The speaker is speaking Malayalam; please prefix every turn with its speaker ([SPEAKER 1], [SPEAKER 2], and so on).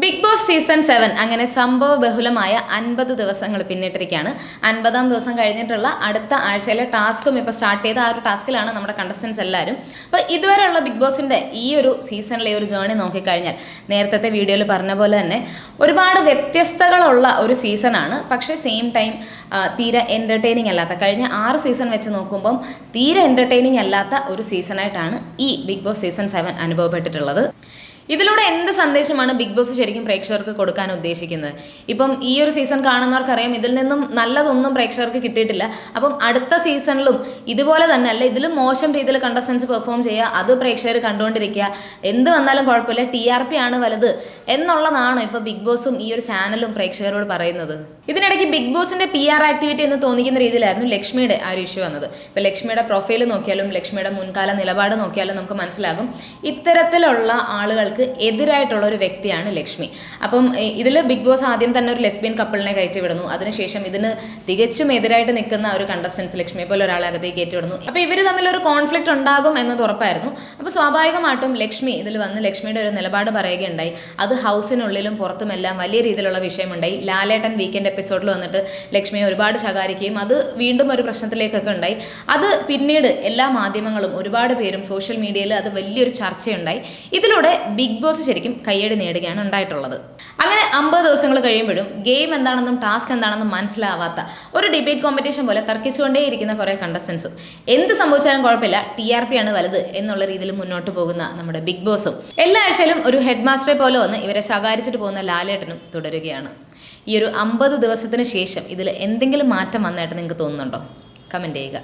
[SPEAKER 1] ബിഗ് ബോസ് സീസൺ സെവൻ അങ്ങനെ സംഭവ ബഹുലമായ അൻപത് ദിവസങ്ങൾ പിന്നിട്ടിരിക്കുകയാണ്. അൻപതാം ദിവസം കഴിഞ്ഞിട്ടുള്ള അടുത്ത ആഴ്ചയിലെ ടാസ്കും ഇപ്പോൾ സ്റ്റാർട്ട് ചെയ്ത ആ ഒരു ടാസ്കിലാണ് നമ്മുടെ കണ്ടസ്റ്റൻസ് എല്ലാവരും. അപ്പോൾ ഇതുവരെയുള്ള ബിഗ് ബോസിന്റെ ഈ ഒരു സീസണിലെ ഒരു ജേണി നോക്കിക്കഴിഞ്ഞാൽ നേരത്തെ വീഡിയോയിൽ പറഞ്ഞ പോലെ തന്നെ ഒരുപാട് വ്യത്യസ്തകളുള്ള ഒരു സീസണാണ് പക്ഷേ സെയിം ടൈം തീരെ എന്റർടൈനിങ് അല്ലാത്ത കഴിഞ്ഞ ആറ് സീസൺ വെച്ച് നോക്കുമ്പം തീരെ എന്റർടൈനിങ് അല്ലാത്ത ഒരു സീസണായിട്ടാണ് ഈ ബിഗ് ബോസ് സീസൺ സെവൻ അനുഭവപ്പെട്ടിട്ടുള്ളത്. ഇതിലൂടെ എന്ത് സന്ദേശമാണ് ബിഗ് ബോസ് ശരിക്കും പ്രേക്ഷകർക്ക് കൊടുക്കാൻ ഉദ്ദേശിക്കുന്നത്? ഇപ്പം ഈ ഒരു സീസൺ കാണുന്നവർക്കറിയാം ഇതിൽ നിന്നും നല്ലതൊന്നും പ്രേക്ഷകർക്ക് കിട്ടിയിട്ടില്ല. അപ്പം അടുത്ത സീസണിലും ഇതുപോലെ തന്നെ അല്ല ഇതിലും മോശം രീതിയിൽ കണ്ടസ്റ്റൻസ് പെർഫോം ചെയ്യുക അത് പ്രേക്ഷകർ കണ്ടുകൊണ്ടിരിക്കുക. എന്ത് വന്നാലും കുഴപ്പമില്ല ടി ആർ പി ആണ് വലുത് എന്നുള്ളതാണ് ഇപ്പോൾ ബിഗ് ബോസും ഈ ഒരു ചാനലും പ്രേക്ഷകരോട് പറയുന്നത്. ഇതിനിടയ്ക്ക് ബിഗ് ബോസിന്റെ പി ആർ ആക്ടിവിറ്റി എന്ന് തോന്നിക്കുന്ന രീതിയിലായിരുന്നു ലക്ഷ്മിയുടെ ആ ഒരു ഇഷ്യൂ വന്നത്. ഇപ്പോൾ ലക്ഷ്മിയുടെ പ്രൊഫൈൽ നോക്കിയാലും ലക്ഷ്മിയുടെ മുൻകാല നിലപാട് നോക്കിയാലും നമുക്ക് മനസ്സിലാകും. ഇത്തരത്തിലുള്ള ആളുകൾക്ക് എതിരായിട്ടുള്ള ഒരു വ്യക്തിയാണ് ലക്ഷ്മി. അപ്പം ഇതിൽ ബിഗ് ബോസ് ആദ്യം തന്നെ ഒരു ലെസ്ബിയൻ കപ്പിളിനെ കയറ്റി വിടുന്നു. അതിനുശേഷം ഇതിന് തികച്ചും എതിരായിട്ട് നിൽക്കുന്ന ഒരു കണ്ടസ്റ്റൻസ് ലക്ഷ്മിയെ പോലെ ഒരാളെ അകത്തേക്ക് കയറ്റി വിടുന്നു. അപ്പോൾ ഇവർ തമ്മിൽ ഒരു കോൺഫ്ലിക്റ്റ് ഉണ്ടാകും എന്നത് ഉറപ്പായിരുന്നു. അപ്പോൾ സ്വാഭാവികമായിട്ടും ലക്ഷ്മി ഇതിൽ വന്ന് ലക്ഷ്മിയുടെ ഒരു നിലപാട് പറയുകയുണ്ടായി. അത് ഹൗസിനുള്ളിലും പുറത്തുമെല്ലാം വലിയ രീതിയിലുള്ള വിഷയമുണ്ടായി. ലാലേട്ടൻ വീക്കെൻഡ് എപ്പിസോഡിൽ വന്നിട്ട് ലക്ഷ്മിയെ ഒരുപാട് ശകാരിക്കുകയും അത് വീണ്ടും ഒരു പ്രശ്നത്തിലേക്കൊക്കെ ഉണ്ടായി. അത് പിന്നീട് എല്ലാ മാധ്യമങ്ങളും ഒരുപാട് പേരും സോഷ്യൽ മീഡിയയിൽ അത് വലിയൊരു ചർച്ചയുണ്ടായി. ഇതിലൂടെ ബിഗ് ബോസ് ശരിക്കും കയ്യടി നേടുകയാണ് ഉണ്ടായിട്ടുള്ളത്. അങ്ങനെ അമ്പത് ദിവസങ്ങൾ കഴിയുമ്പോഴും ഗെയിം എന്താണെന്നും ടാസ്ക് എന്താണെന്നും മനസ്സിലാവാത്ത ഒരു ഡിബേറ്റ് കോമ്പറ്റീഷൻ പോലെ തർക്കിച്ചുകൊണ്ടേയിരിക്കുന്ന കുറേ കണ്ടസ്റ്റൻസും. എന്ത് സംഭവിച്ചാലും കുഴപ്പമില്ല ടി ആർ പി ആണ് വലുത് എന്നുള്ള രീതിയിൽ മുന്നോട്ട് പോകുന്ന നമ്മുടെ ബിഗ് ബോസും. എല്ലാ ആഴ്ചയിലും ഒരു ഹെഡ് മാസ്റ്ററെ പോലെ വന്ന് ഇവരെ ശകാരിച്ചിട്ട് പോകുന്ന ലാലേട്ടനും തുടരുകയാണ്. ഈ ഒരു അമ്പത് ദിവസത്തിന് ശേഷം ഇതിൽ എന്തെങ്കിലും മാറ്റം വന്നായിട്ട് നിങ്ങൾക്ക് തോന്നുന്നുണ്ടോ? കമന്റ് ചെയ്യുക.